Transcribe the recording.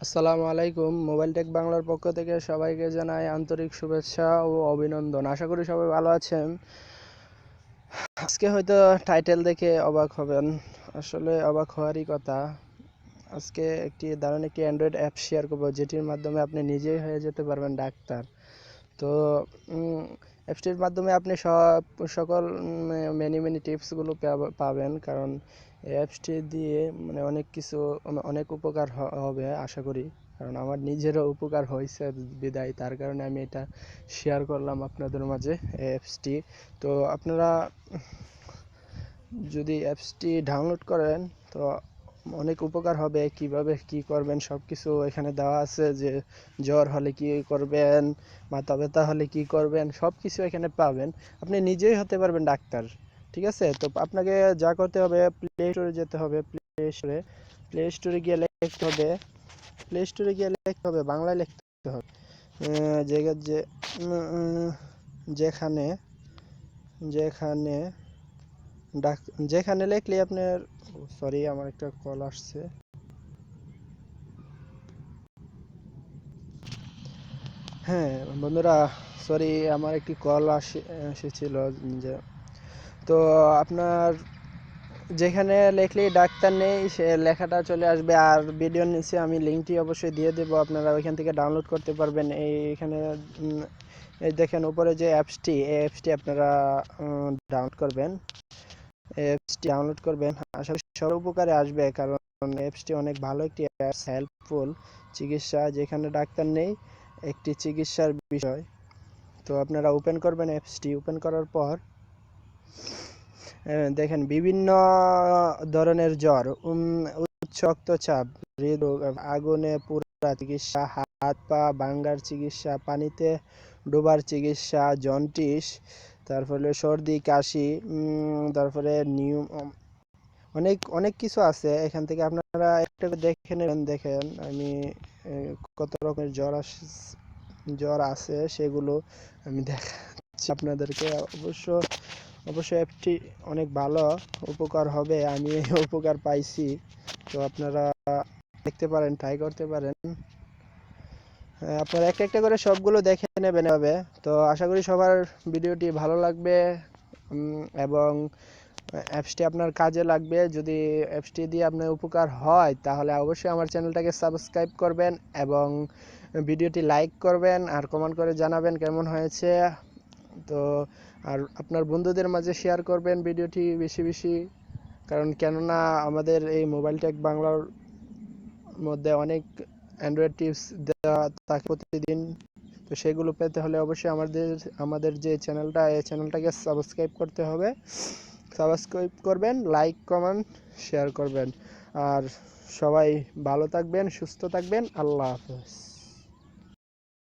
আসসালামু আলাইকুম। Mobile take বাংলার পক্ষ থেকে সবাইকে জানাই আন্তরিক শুভেচ্ছা ও অভিনন্দন। আশা করি সবাই ভালো আছেন। আজকে হয়তো টাইটেল দেখে অবাক হবেন। আসলে অবাক হওয়ারই কথা। আজকে একটি দারুণ একটি অ্যান্ড্রয়েড অ্যাপ শেয়ার করব, যেটির মাধ্যমে আপনি নিজেই হয়ে যেতে পারবেন ডাক্তার। তো অ্যাপসটির মাধ্যমে আপনি সব, সকল মেনি মেনি টিপসগুলো পাবেন। কারণ এই অ্যাপসটি দিয়ে মানে অনেক কিছু, অনেক উপকার হবে, আশা করি। কারণ আমার নিজেরও উপকার হয়েছে বিদায়। তার কারণে আমি এটা শেয়ার করলাম আপনাদের মাঝে এই অ্যাপসটি তো আপনারা যদি অ্যাপসটি ডাউনলোড করেন, তো অনেক উপকার হবে কীভাবে কি করবেন সব কিছু এখানে দেওয়া আছে যে জ্বর হলে কি করবেন মাথা ব্যথা হলে কি করবেন সব কিছু এখানে পাবেন। আপনি নিজেই হতে পারবেন ডাক্তার ঠিক আছে? তো আপনাকে যা করতে হবে প্লে স্টোরে যেতে হবে প্লে স্টোরে প্লে স্টোরে গিয়ে লিখতে হবে প্লে স্টোরে গিয়ে লিখতে হবে বাংলায় লিখতে হবে। আহ, যে যেখানে যেখানে ডাক, যেখানে লিখলে আপনার সরি আমার একটা কল আসছে। হ্যাঁ বন্ধুরা সরি আমার একটি কল আসে, এসেছিল, যে, তো আপনার যেখানে লিখলেই ডাক্তার নেই, সে লেখাটা চলে আসবে, আর ভিডিওর নিচে আমি লিঙ্কটি অবশ্যই দিয়ে দেবো, আপনারা ওইখান থেকে ডাউনলোড করতে পারবেন। এই এখানে দেখেন, উপরে যে অ্যাপসটি এই অ্যাপসটি আপনারা ডাউনলোড করবেন। অ্যাপসটি ডাউনলোড করবেন। আশা করি সবার উপকারে আসবে, কারণ অ্যাপসটি অনেক ভালো একটি অ্যাপস হেল্পফুল চিকিৎসা, যেখানে ডাক্তার নেই, একটি চিকিৎসার বিষয়। তো আপনারা ওপেন করবেন অ্যাপসটি ওপেন করার পর দেখেন বিভিন্ন ধরনের জ্বর উচ্চ রক্তচাপ হৃদরোগ, আগুনে পুরা চিকিৎসা হাত পা ভাঙ্গার চিকিৎসা, পানিতে ডোবার চিকিৎসা, জন্ডিস, তারপরে সর্দি, কাশি তারপরে নিউ অনেক অনেক কিছু আছে। এখান থেকে আপনারা একটা দেখে নেবেন, দেখেন। আমি কত রকমের জ্বর জ্বর আছে, সেগুলো আমি দেখাচ্ছি আপনাদেরকে। অবশ্য অবশ্য অ্যাপটি অনেক ভালো, উপকার হবে, আমি উপকার পাইছি। তো আপনারা দেখতে পারেন ট্রাই করতে পারেন। আপনারা একটা একটা করে সবগুলো দেখে নেবেন এভাবে। তো আশা করি সবার ভিডিওটি ভালো লাগবে এবং অ্যাপসটি আপনার কাজে লাগবে। যদি অ্যাপসটি দিয়ে আপনার উপকার হয়, তাহলে অবশ্যই আমার চ্যানেলটাকে সাবস্ক্রাইব করবেন এবং ভিডিওটি লাইক করবেন আর কমেন্ট করে জানাবেন কেমন হয়েছে। তো আর আপনার বন্ধুদের মাঝে শেয়ার করবেন ভিডিওটি বেশি বেশি, কারণ কেননা আমাদের এই মোবাইল টেক বাংলার মধ্যে অনেক অ্যান্ড্রয়েড টিপস দেওয়া থাকে প্রতিদিন, তো সেগুলো পেতে হলে অবশ্যই আমাদের আমাদের যে চ্যানেলটা এই চ্যানেলটাকে সাবস্ক্রাইব করতে হবে। সাবস্ক্রাইব করবেন লাইক কমেন্ট শেয়ার করবেন। আর সবাই ভালো থাকবেন, সুস্থ থাকবেন, আল্লাহ হাফেজ।